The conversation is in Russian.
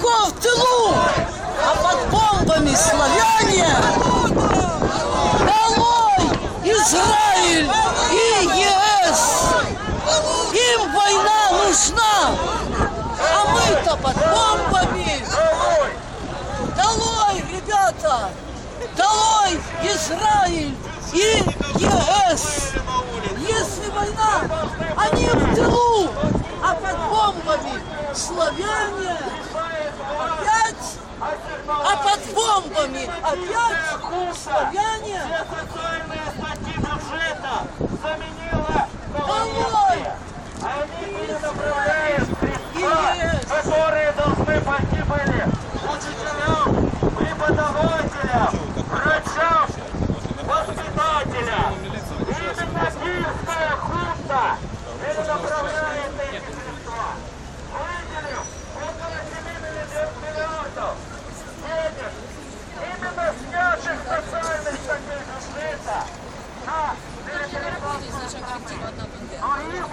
глубоко в тылу, а под бомбами славяне. Долой Израиль и ЕС! Им война нужна, а мы-то под бомбами. Долой, ребята! Долой Израиль и ЕС! Славяне! Опять? А под бомбами опять славяне?